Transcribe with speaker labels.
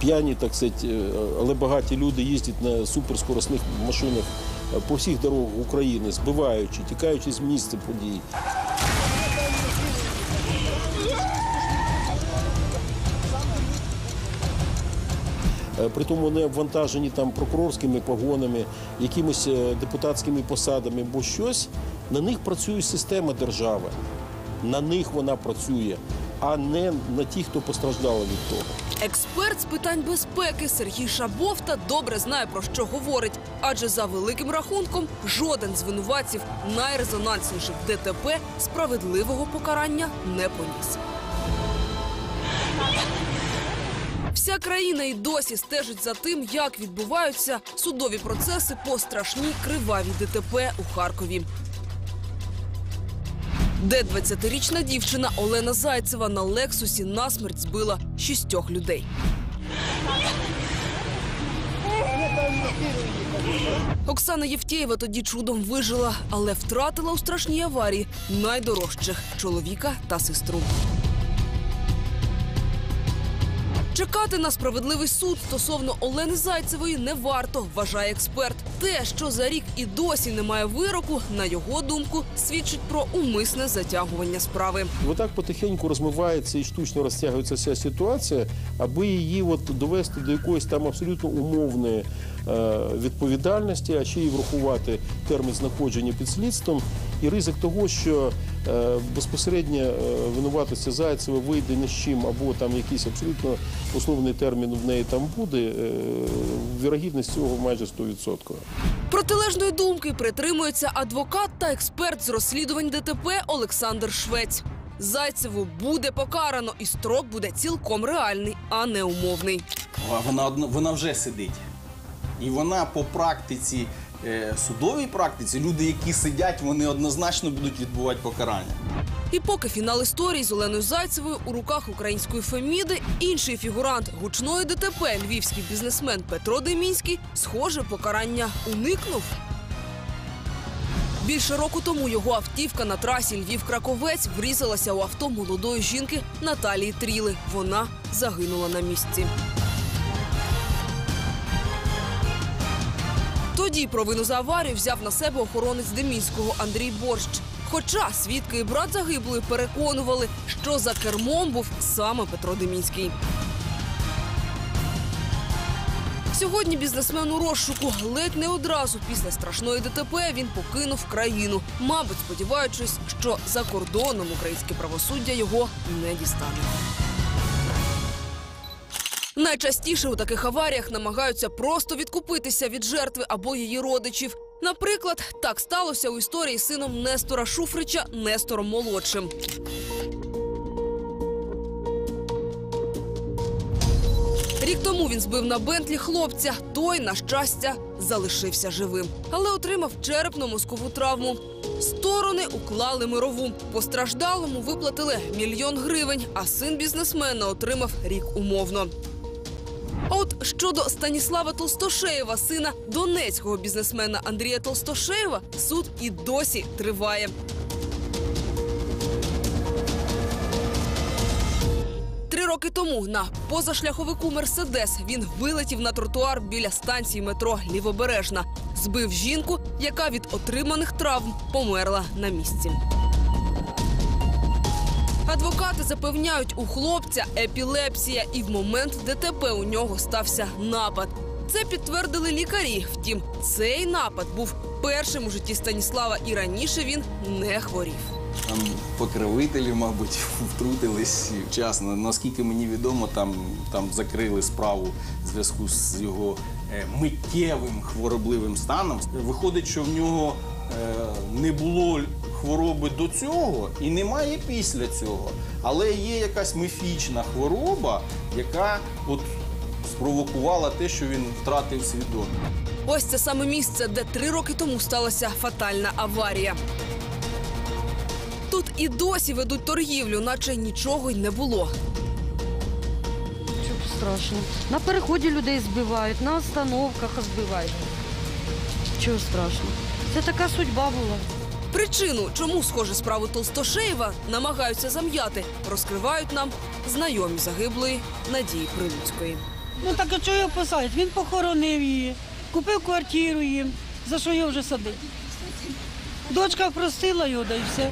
Speaker 1: п'яні, так сказати, е, але багаті люди їздять на суперскоросних машинах е, по всіх дорогах України, збиваючи, тікаючи з місця подій. Е, Притому не обвантажені там прокурорськими погонами, якимись депутатськими посадами, бо щось на них працює система держави. На них вона працює, а не на ті, хто постраждали від того.
Speaker 2: Експерт з питань безпеки Сергій Шабовта добре знає про що говорить, адже за великим рахунком жоден з винуватців найрезонансніших ДТП справедливого покарання не поніс. Вся країна і досі стежить за тим, як відбуваються судові процеси по страшній кривавій ДТП у Харкові. Де 20-річна дівчина Олена Зайцева на Лексусі насмерть збила шістьох людей. Оксана Євтєєва тоді чудом вижила, але втратила у страшній аварії найдорожчих чоловіка та сестру. Чекати на справедливий суд стосовно Олени Зайцевої не варто, вважає експерт. Те, що за рік і досі немає вироку, на його думку, свідчить про умисне затягування справи.
Speaker 1: Отак потихеньку розмивається і штучно розтягується вся ситуація, аби її от довести до якоїсь там абсолютно умовної відповідальності, а ще й врахувати термін знаходження під слідством і ризик того, що е, безпосередньо е, винуватиця Зайцева вийде ні з чим, або там якийсь абсолютно условний термін в неї там буде. Е, вірогідність цього майже 100%.
Speaker 2: Протилежної думки притримується адвокат та експерт з розслідувань ДТП Олександр Швець. Зайцеву буде покарано, і строк буде цілком реальний, а не умовний.
Speaker 3: Вона вона вже сидить. І вона по практиці, е, судовій практиці, люди, які сидять, вони однозначно будуть відбувати покарання.
Speaker 2: І поки фінал історії з Оленою Зайцевою у руках української Феміди, інший фігурант гучної ДТП, львівський бізнесмен Петро Демінський, схоже, покарання уникнув. Більше року тому його автівка на трасі Львів-Краковець врізалася у авто молодої жінки Наталії Тріли. Вона загинула на місці. Тоді провину за аварію взяв на себе охоронець Демінського Андрій Борщ. Хоча свідки і брат загиблої переконували, що за кермом був саме Петро Демінський. Сьогодні бізнесмен у розшуку ледь не одразу після страшної ДТП він покинув країну, мабуть, сподіваючись, що за кордоном українське правосуддя його не дістане. Найчастіше у таких аваріях намагаються просто відкупитися від жертви або її родичів. Наприклад, так сталося у історії з сином Нестора Шуфрича Нестором молодшим. Рік тому він збив на Бентлі хлопця. Той, на щастя, залишився живим, але отримав черепно-мозкову травму. Сторони уклали мирову. Постраждалому виплатили мільйон гривень, а син бізнесмена отримав рік умовно. А от щодо Станіслава Толстошеєва, сина донецького бізнесмена Андрія Толстошеєва, суд і досі триває. Три роки тому на позашляховику Мерседес він вилетів на тротуар біля станції метро Лівобережна, збив жінку, яка від отриманих травм померла на місці. Адвокати запевняють, у хлопця епілепсія, і в момент ДТП у нього стався напад. Це підтвердили лікарі. Втім, цей напад був першим у житті Станіслава, і раніше він не хворів.
Speaker 3: Там покровителі, мабуть, втрутились вчасно. Наскільки мені відомо, там, там закрили справу в зв'язку з його е, миттєвим хворобливим станом. Виходить, що в нього е, не було хвороби до цього і немає після цього. Але є якась міфічна хвороба, яка от спровокувала те, що він втратив свідомість.
Speaker 2: Ось це саме місце, де три роки тому сталася фатальна аварія. Тут і досі ведуть торгівлю, наче нічого й не було.
Speaker 4: Тут страшно? На переході людей збивають, на остановках збивають. Чого страшно? Це така судьба була.
Speaker 2: Причину, чому схоже справу Толстошеєва, намагаються зам'яти, розкривають нам знайомі загиблої Надії Прилуцької.
Speaker 4: Ну так а чого його писають? Він похоронив її, купив квартиру їм. За що його вже садить? Дочка простила його, да і все.